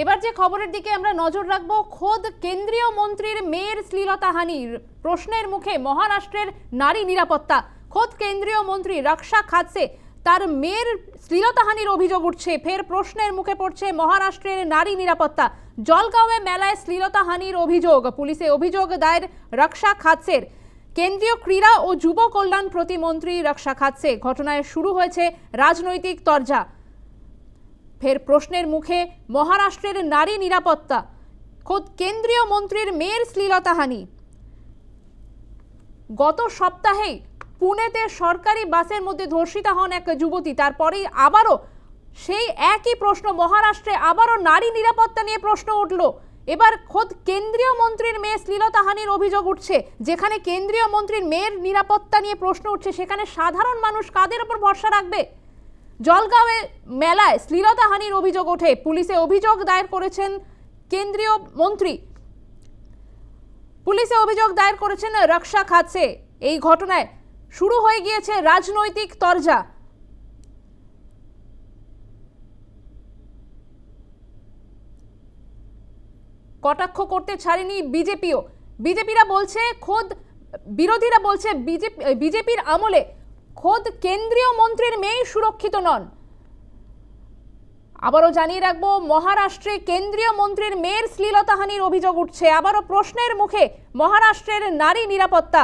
এবার যে খবরের দিকে আমরা নজর রাখব, খোদ কেন্দ্রীয় মন্ত্রীর মেয়ের শ্লীলতাহানির প্রশ্নের মুখে মহারাষ্ট্রের নারী নিরাপত্তা। খোদ কেন্দ্রীয় মন্ত্রী রক্ষা খাতসে তার মেয়ের শ্লীলতাহানির অভিযোগ উঠছে। ফের প্রশ্নের মুখে পড়ছে মহারাষ্ট্রের নারী নিরাপত্তা। জলগাঁওয়ে মেলায় শ্লীলতাহানির অভিযোগ। পুলিশে অভিযোগ দায়ের রক্ষা খাতসের কেন্দ্রীয় ক্রীড়া ও যুব কল্যাণ প্রতিমন্ত্রী রক্ষা খাতসে ঘটনায় শুরু হয়েছে রাজনৈতিক তরজা। ফের প্রশ্নের মুখে, মহারাষ্ট্রের নারী নিরাপত্তা, খোদ কেন্দ্রীয় মন্ত্রীর মেয়ের শ্লীলতাহানি। গত সপ্তাহেই পুনেতে সরকারি বাসের মধ্যে ধর্ষিতা হন এক যুবতী, তারপরেই আবারও সেই একই প্রশ্ন, মহারাষ্ট্রে আবারও নারী নিরাপত্তা নিয়ে প্রশ্ন উঠল। এবার খোদ কেন্দ্রীয় মন্ত্রীর মেয়ে শ্লীলতাহানির অভিযোগ উঠছে, যেখানে কেন্দ্রীয় মন্ত্রীর মেয়ের নিরাপত্তা নিয়ে প্রশ্ন উঠছে, সেখানে সাধারণ মানুষ কাদের ওপর ভরসা রাখবে? জলগাঁওয়ে মেলায় শ্লীলতাহানির অভিযোগ ওঠে। পুলিশে অভিযোগ দায়ের করেছেন কেন্দ্রীয় মন্ত্রী। পুলিশে অভিযোগ দায়ের করেছেন রক্ষা খাতসে এই ঘটনায় শুরু হয়ে গিয়েছে রাজনৈতিক তরজা। কটাক্ষ করতে ছাড়েনি বিজেপিও। বিজেপিরা বলছে, খোদ বিরোধীরা বলছে, বিজেপি বিজেপির আমলে খোদ কেন্দ্রীয় মন্ত্রীর মেয়ে সুরক্ষিত নন। আবারও জানিয়ে রাখব, মহারাষ্ট্রে কেন্দ্রীয় মন্ত্রীর মেয়ের শ্লীলতাহানির অভিযোগ উঠছে। আবারও প্রশ্নের মুখে মহারাষ্ট্রের নারী নিরাপত্তা।